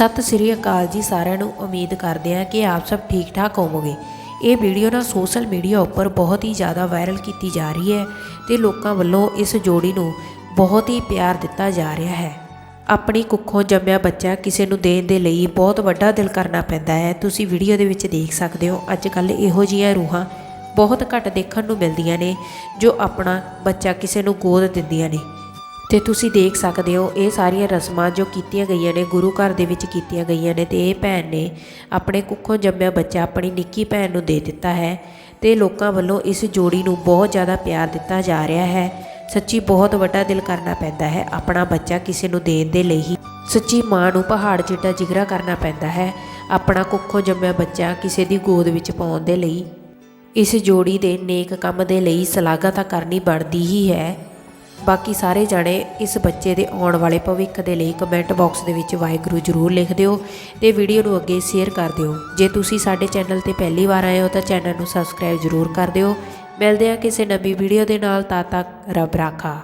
ਸਤਿ ਸ੍ਰੀ ਅਕਾਲ ਜੀ ਸਾਰਿਆਂ ਨੂੰ। ਉਮੀਦ ਕਰਦੇ ਹਾਂ ਕਿ ਆਪ ਸਭ ਠੀਕ ਠਾਕ ਹੋਵੋਗੇ। ਇਹ ਵੀਡੀਓ ਨਾ ਸੋਸ਼ਲ ਮੀਡੀਆ ਉੱਪਰ ਬਹੁਤ ਹੀ ਜ਼ਿਆਦਾ ਵਾਇਰਲ ਕੀਤੀ ਜਾ ਰਹੀ ਹੈ ਤੇ ਲੋਕਾਂ ਵੱਲੋਂ ਇਸ ਜੋੜੀ ਨੂੰ ਬਹੁਤ ਹੀ ਪਿਆਰ ਦਿੱਤਾ ਜਾ ਰਿਹਾ ਹੈ। ਆਪਣੀ ਕੁੱਖੋਂ ਜੰਮਿਆ ਬੱਚਾ ਕਿਸੇ ਨੂੰ ਦੇਣ ਦੇ ਲਈ ਬਹੁਤ ਵੱਡਾ ਦਿਲ ਕਰਨਾ ਪੈਂਦਾ ਹੈ। ਤੁਸੀਂ ਵੀਡੀਓ ਦੇ ਵਿੱਚ ਦੇਖ ਸਕਦੇ ਹੋ, ਅੱਜ ਕੱਲ ਇਹੋ ਜਿਹੀਆਂ ਰੂਹਾਂ ਬਹੁਤ ਘੱਟ ਦੇਖਣ ਨੂੰ ਮਿਲਦੀਆਂ ਨੇ ਜੋ ਆਪਣਾ ਬੱਚਾ ਕਿਸੇ ਨੂੰ ਗੋਦ ਦਿੰਦੀਆਂ ਨੇ। ਤੇ ਤੁਸੀਂ ਦੇਖ ਸਕਦੇ ਹੋ, ਇਹ ਸਾਰੀਆਂ ਰਸਮਾਂ ਜੋ ਕੀਤੀਆਂ ਗਈਆਂ ਨੇ, ਗੁਰੂ ਘਰ ਦੇ ਵਿੱਚ ਕੀਤੀਆਂ ਗਈਆਂ ਨੇ ਤੇ ਇਹ ਭੈਣ ਨੇ ਆਪਣੇ ਕੁੱਖੋਂ ਜੰਮਿਆ ਬੱਚਾ ਆਪਣੀ ਨਿੱਕੀ ਭੈਣ ਨੂੰ ਦੇ ਦਿੱਤਾ ਹੈ ਤੇ ਲੋਕਾਂ ਵੱਲੋਂ ਇਸ ਜੋੜੀ ਨੂੰ ਬਹੁਤ ਜ਼ਿਆਦਾ ਪਿਆਰ ਦਿੱਤਾ ਜਾ ਰਿਹਾ ਹੈ। ਸੱਚੀ ਬਹੁਤ ਵੱਡਾ ਦਿਲ ਕਰਨਾ ਪੈਂਦਾ ਹੈ ਆਪਣਾ ਬੱਚਾ ਕਿਸੇ ਨੂੰ ਦੇਣ ਦੇ ਲਈ ਹੀ। ਸੱਚੀ ਮਾਂ ਨੂੰ ਪਹਾੜ ਜਿੱਡਾ ਜਿਗਰਾ ਕਰਨਾ ਪੈਂਦਾ ਹੈ ਆਪਣਾ ਕੁੱਖੋਂ ਜੰਮਿਆ ਬੱਚਾ ਕਿਸੇ ਦੀ ਗੋਦ ਵਿੱਚ ਪਾਉਣ ਦੇ ਲਈ। ਇਸ ਜੋੜੀ ਦੇ ਨੇਕ ਕੰਮ ਦੇ ਲਈ ਸ਼ਲਾਘਾ ਤਾਂ ਕਰਨੀ ਬਣਦੀ ਹੀ ਹੈ। ਬਾਕੀ ਸਾਰੇ ਜਾਣੇ ਇਸ ਬੱਚੇ ਦੇ ਆਉਣ ਵਾਲੇ ਭਵਿੱਖ ਦੇ ਲਈ ਕਮੈਂਟ ਬਾਕਸ ਦੇ ਵਿੱਚ ਵਾਹਿਗੁਰੂ ਜ਼ਰੂਰ ਲਿਖ ਦਿਓ ਤੇ ਵੀਡੀਓ ਨੂੰ ਅੱਗੇ ਸ਼ੇਅਰ ਕਰ ਦਿਓ। ਜੇ ਤੁਸੀਂ ਸਾਡੇ ਚੈਨਲ ਤੇ ਪਹਿਲੀ ਵਾਰ ਆਏ ਹੋ ਤਾਂ ਚੈਨਲ ਨੂੰ ਸਬਸਕ੍ਰਾਈਬ ਜ਼ਰੂਰ ਕਰ ਦਿਓ। ਮਿਲਦੇ ਹਾਂ ਕਿਸੇ ਨਵੀਂ ਵੀਡੀਓ ਦੇ ਨਾਲ, ਤਦ ਤੱਕ ਰੱਬ ਰਾਖਾ।